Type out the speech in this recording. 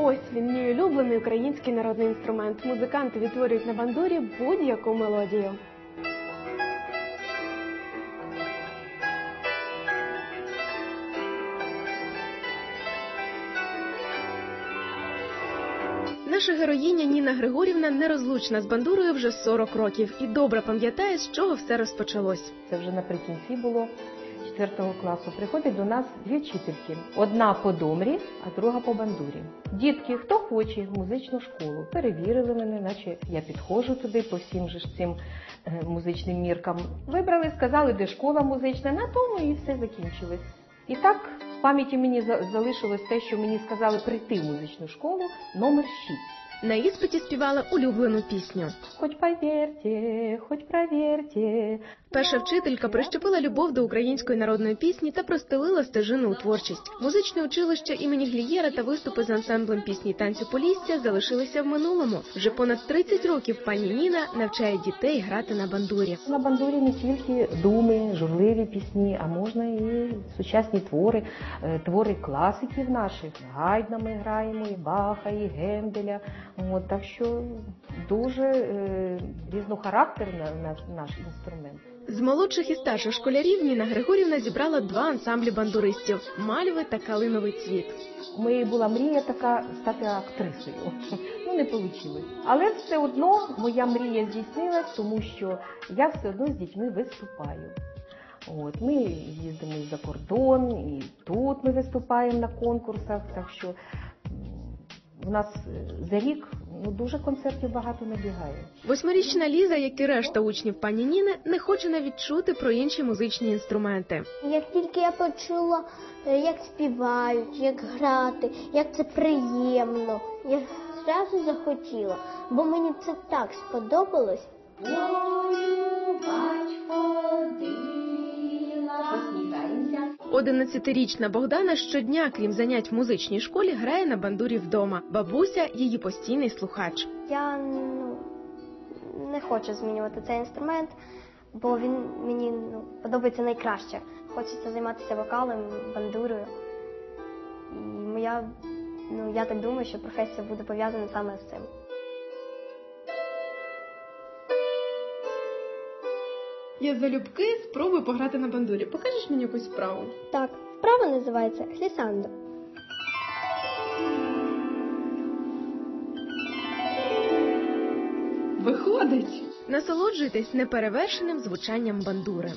Ось він, мій улюблений український народний інструмент. Музиканти відтворюють на бандурі будь-яку мелодію. Наша героїня Ніна Григорівна нерозлучна з бандурою вже 40 років і добре пам'ятає, з чого все розпочалось. Це вже наприкінці було четвертого класу. Приходять до нас дві вчительки: одна по домрі, а друга по бандурі. Дітки, хто хоче в музичну школу, перевірили мене, наче я підходжу туди по всім же ж цим е, музичним міркам. Вибрали, сказали, де школа музична. На тому і все закінчилось. І так в пам'яті мені за- залишилось те, що мені сказали прийти в музичну школу номер 6. На іспиті співала улюблену пісню. Хоч повірте, хоч провірте, Перша вчителька прищепила любов до української народної пісні та простелила стежину у творчість. Музичне училище імені Глієра та виступи з ансамблем пісні танцю Полісся залишилися в минулому. Вже понад 30 років пані Ніна навчає дітей грати на бандурі. На бандурі не тільки думи, журливі пісні, а можна і сучасні твори, е, твори класиків наших. Гайдна ми граємо, і Баха, і Генделя. От, так що дуже е, різнохарактерний наш, наш інструмент. З молодших і старших школярів Ніна Григорівна зібрала два ансамблі бандуристів Мальви та Калиновий цвіт. Моєї була мрія така стати актрисою. Ну не вийшло. Але все одно моя мрія здійснилась, тому що я все одно з дітьми виступаю. От, ми їздимо за кордон, і тут ми виступаємо на конкурсах, так що у нас е, за рік ну, дуже концертів багато набігає. Восьмирічна Ліза, як і решта учнів пані Ніни, не хоче навіть чути про інші музичні інструменти. Як тільки я почула, е, як співають, як грати, як це приємно, я зразу захотіла, бо мені це так сподобалось. Одинадцятирічна Богдана щодня, крім занять в музичній школі, грає на бандурі вдома. Бабуся її постійний слухач. Я ну, не хочу змінювати цей інструмент, бо він мені ну, подобається найкраще. Хочеться займатися вокалом, бандурою. І моя, ну, я так думаю, що професія буде пов'язана саме з цим. Я залюбки спробую пограти на бандурі. Покажеш мені якусь справу? Так, вправа називається хлісандо. Виходить. Насолоджуйтесь неперевершеним звучанням бандури.